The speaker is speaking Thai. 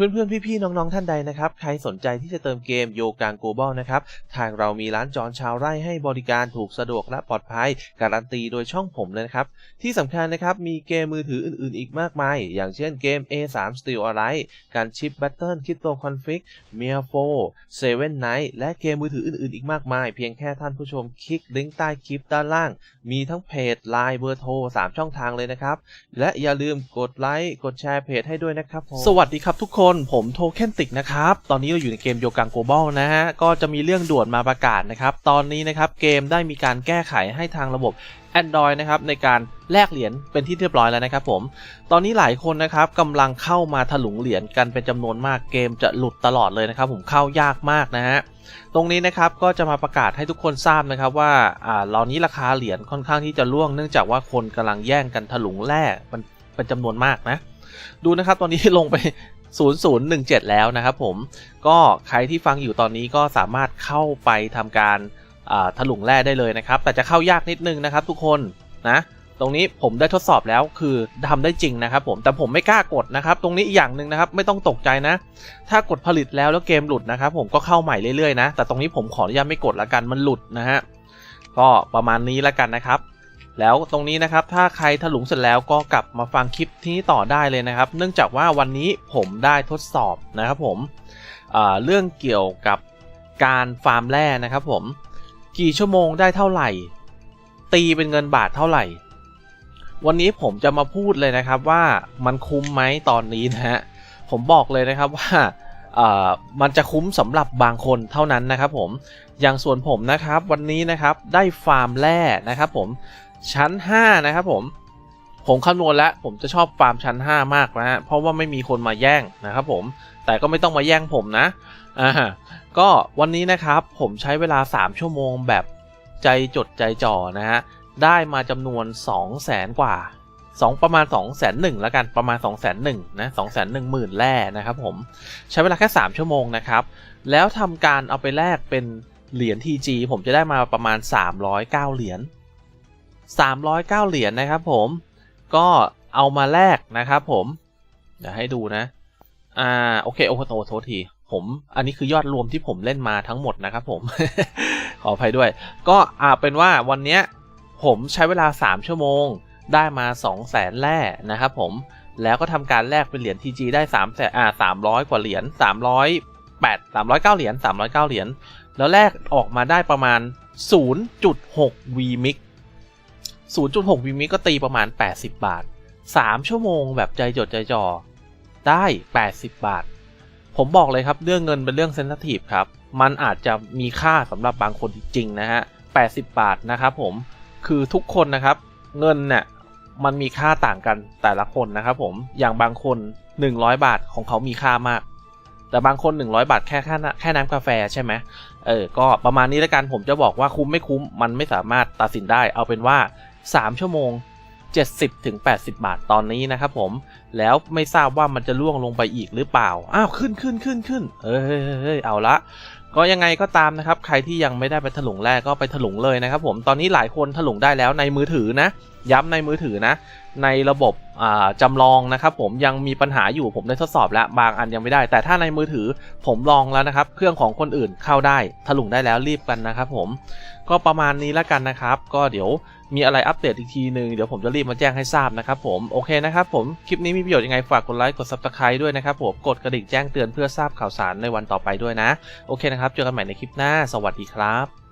เพื่อนๆ พี่ๆ น้องๆ ท่านใดนะครับ ใครสนใจที่จะเติมเกมโยกางโกลบอลนะครับ ทางเรามีร้านจอนชาวไร่ให้บริการถูกสะดวกและปลอดภัย การันตีโดยช่องผมเลยนะครับ ที่สำคัญนะครับ มีเกมมือถืออื่นๆ อีกมากมาย อย่างเช่นเกม A3 Steel Alliance การชิป Battle Crypto Config m i a 4 Seven Night และเกมมือถืออื่นๆ อีกมากมาย เพียงแค่ท่านผู้ชมคลิกลิงก์ใต้คลิปด้านล่าง มีทั้งเพจ Line เบอร์โทร3ช่องทางเลยนะครับ และอย่าลืมกดไลค์กดแชร์เพจให้ด้วยนะครับผมสวัสดีครับทุกคนน ผมโทเคนติกนะครับ ตอนนี้เราอยู่ในเกมโยกังโกลบอลนะฮะ ก็จะมีเรื่องด่วนมาประกาศนะครับ ตอนนี้นะครับเกมได้มีการแก้ไขให้ทางระบบ Android นะครับในการแลกเหรียญเป็นที่เรียบร้อยแล้วนะครับผม ตอนนี้หลายคนนะครับกำลังเข้ามาถลุงเหรียญกันเป็นจำนวนมากเกมจะหลุดตลอดเลยนะครับ ผมเข้ายากมากนะฮะตรงนี้นะครับก็จะมาประกาศให้ทุกคนทราบนะครับว่าอ่าเหล่านี้ราคาเหรียญค่อนข้างที่จะร่วงเนื่องจากว่าคนกำลังแย่งกันถลุงแร่มันเป็นจำนวนมากนะ ดูนะครับตอนนี้ลงไป 0017 แล้วนะครับผมก็ใครที่ฟังอยู่ตอนนี้ก็สามารถเข้าไปทำการถลุงแร่ได้เลยนะครับ แต่จะเข้ายากนิดนึงนะครับทุกคนนะตรงนี้ผมได้ทดสอบแล้วคือทำได้จริงนะครับผมแต่ผมไม่กล้ากดนะครับ ตรงนี้อีกอย่างหนึ่งนะครับ ไม่ต้องตกใจนะ ถ้ากดผลิตแล้วแล้วเกมหลุดนะครับ ผมก็เข้าใหม่เรื่อยๆนะ แต่ตรงนี้ผมขออนุญาตไม่กดละกันมันหลุดนะฮะก็ประมาณนี้ละกันนะครับ แล้วตรงนี้นะครับถ้าใครถลุงเสร็จแล้วก็กลับมาฟังคลิปที่นี้ต่อได้เลยนะครับ เนื่องจากว่าวันนี้ผมได้ทดสอบนะครับผมเรื่องเกี่ยวกับการฟาร์มแร่นะครับผมกี่ชั่วโมงได้เท่าไหร่ ตีเป็นเงินบาทเท่าไหร่ วันนี้ผมจะมาพูดเลยนะครับว่ามันคุ้มไหมตอนนี้นะฮะผมบอกเลยนะครับว่ามันจะคุ้มสำหรับบางคนเท่านั้นนะครับผมอย่างส่วนผมนะครับวันนี้นะครับได้ฟาร์มแร่นะครับผม ชั้น 5 นะครับผม ผมคำนวณแล้ว ผมจะชอบฟาร์มชั้น 5 มากนะฮะเพราะว่าไม่มีคนมาแย่งนะครับผมแต่ก็ไม่ต้องมาแย่งผมนะอ่าก็วันนี้นะครับผมใช้เวลา 3 ชั่วโมงแบบใจจดใจจ่อนะฮะได้มาจำนวน 2 0 0แสนกว่า 2 ประมาณ 2 0 0แสนหนึ่งแล้วกันประมาณ 2 0 0แสนหนึ่งนะ2 0 0แสนหนึ่งหมื่นแร่นะครับผมใช้เวลาแค่ 3 ชั่วโมงนะครับแล้วทำการเอาไปแลกเป็นเหรียญ TG ผมจะได้มาประมาณ 309 เหรียญ 309 เหรียญนะครับผมก็เอามาแลกนะครับผม เดี๋ยวให้ดูนะ อ่าโอเคโอ้โหโทษโทษทีผมอันนี้คือยอดรวมที่ผมเล่นมาทั้งหมดนะครับผม ขออภัยด้วย ก็อ่าเป็นว่าวันนี้ผมใช้เวลา 3 ชั่วโมงได้มา 2 0 0แสนแร่นะครับผมแล้วก็ทำการแลกเป็นเหรียญ TG ได้3แสนอ่า300 กว่าเหรียญ308 309 เหรียญ309 เหรียญแล้วแลกออกมาได้ประมาณ 0.6 VMIX 0.6 VMIX ก็ตีประมาณ 80 บาท 3 ชั่วโมงแบบใจจดใจจ่อได้ 80 บาท ผมบอกเลยครับเรื่องเงินเป็นเรื่องเซนซิทีฟครับ มันอาจจะมีค่าสำหรับบางคนจริงๆนะฮะ 80 บาทนะครับผม คือทุกคนนะครับ เงินเนี่ยมันมีค่าต่างกันแต่ละคนนะครับผม อย่างบางคน 100 บาทของเขามีค่ามาก แต่บางคน 100 บาทแค่แค่น้ำแค่น้ำกาแฟใช่ไหมเออ ก็ประมาณนี้แล้วกันผมจะบอกว่าคุ้มไม่คุ้มมันไม่สามารถตัดสินได้ เอาเป็นว่า 3 ชั่วโมง 70ถึง80 บาทตอนนี้นะครับผม แล้วไม่ทราบว่ามันจะล่วงลงไปอีกหรือเปล่า อ้าว ขึ้นขึ้นขึ้นขึ้นเอ้ยเฮ้ยเฮ้ยเฮ้ยเอาละก็ยังไงก็ตามนะครับ ใครที่ยังไม่ได้ไปถลุงแรกก็ไปถลุงเลยนะครับผม ตอนนี้หลายคนถลุงได้แล้วในมือถือนะย้ำในมือถือนะ ในระบบอ่าจำลองนะครับผมยังมีปัญหาอยู่ผมได้ทดสอบแล้วบางอันยังไม่ได้ แต่ถ้าในมือถือผมลองแล้วนะครับ เครื่องของคนอื่นเข้าได้ถลุงได้แล้วรีบกันนะครับผมก็ประมาณนี้แล้วกันนะครับ ก็เดี๋ยวมีอะไรอัปเดตอีกทีหนึ่งเดี๋ยวผมจะรีบมาแจ้งให้ทราบนะครับผมโอเคนะครับผมคลิปนี้มีประโยชน์ยังไงฝากกดไลค์กด subscribe ด้วยนะครับผมกดกระดิ่งแจ้งเตือนเพื่อทราบข่าวสารในวันต่อไปด้วยนะ โอเคนะครับ เจอกันใหม่ในคลิปหน้า สวัสดีครับ